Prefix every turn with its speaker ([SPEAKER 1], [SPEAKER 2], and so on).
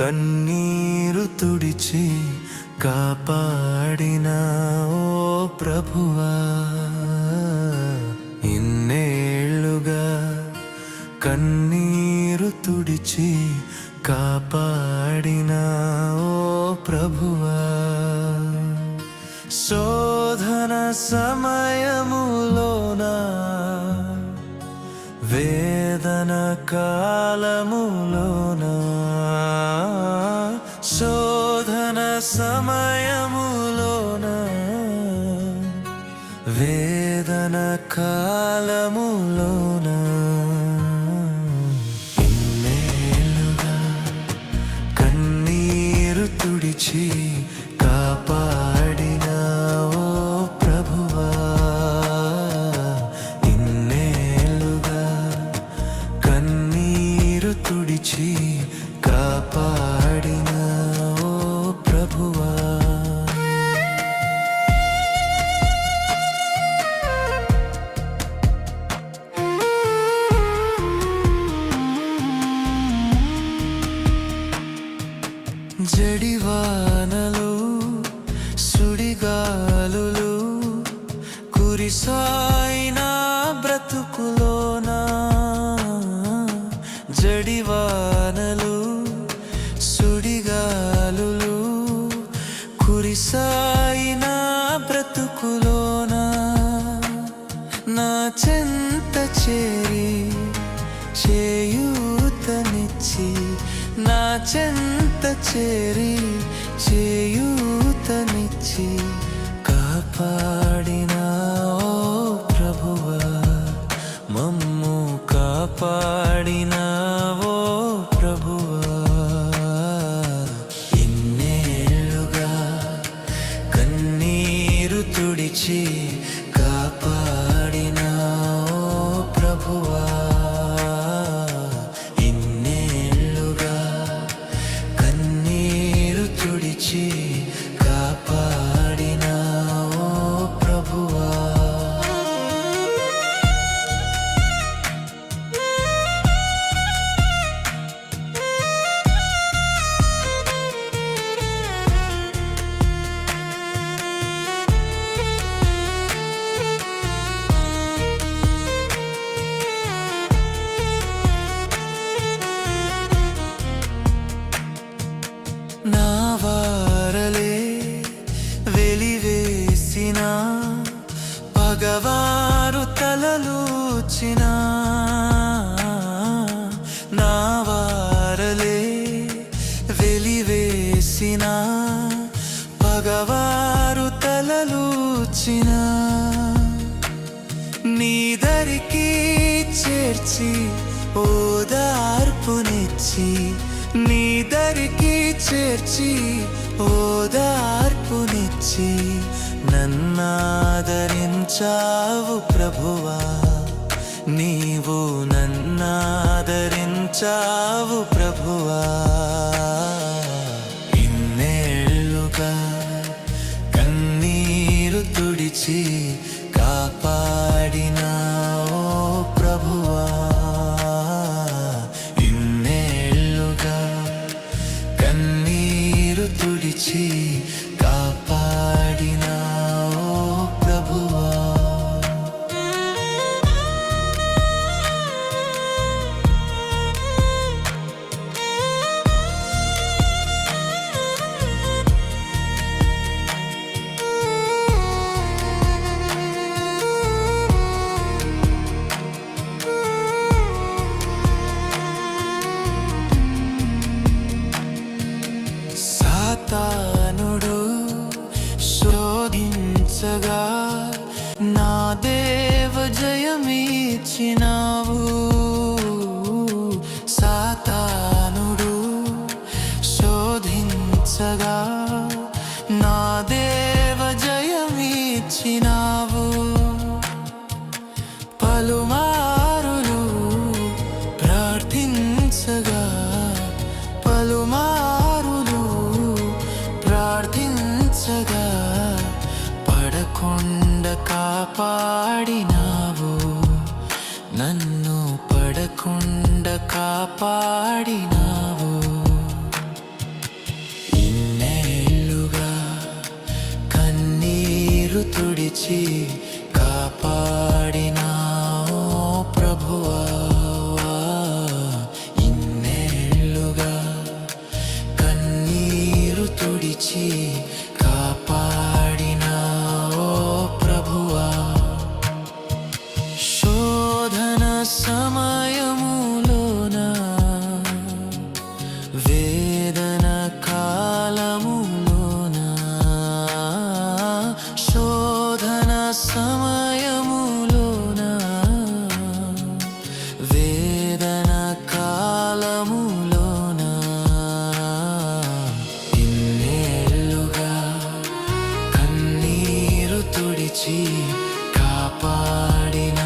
[SPEAKER 1] కన్నీరు తుడిచి కాపాడిన ఓ ప్రభువా. ఇన్నేళ్ళుగా కన్నీరు తుడిచి కాపాడిన ఓ ప్రభువా. శోధన సమయములోనా వేదన కాలములోనా కాలములోన ఇన్నేళ్ళుగా కన్నీరు తుడిచి జడివానలు సుడిగాలులు కురిసాయిన బ్రతుకులోనా. జడివానలు సుడిగాలులు కురిసాయిన బ్రతుకులోనా. నా చెంత చేరి చేయూతనిచ్చి నా చెంత చేరి చేయూతనిచ్చి కాపాడినా ఓ ప్రభువా మమ్ము కాపాడినా ఓ ప్రభువా. ఇన్నేళ్ళుగా కన్నీరు తుడిచి పగవారు తలలూచిన నా వారలే వెలివేసిన పగవారు తలలూచిన నీదరికి చేర్చి ఓదార్పునిచ్చి నీదరికి చేర్చి ఓదార్పునిచ్చి నన్నాదరించావు ప్రభువా. నీవు నన్నాదరించావు ప్రభువా. సాతానుడు శోధించగా నా దేవ జయమిచ్చినా కాపాడినావు. నన్ను పడకుండా కాపాడినావు. ఇన్నేళ్ళుగా కన్నీరు తుడిచి కాపాడినావు ప్రభువా. ఇన్నేళ్ళుగా కన్నీరు తుడిచి కాపాడిన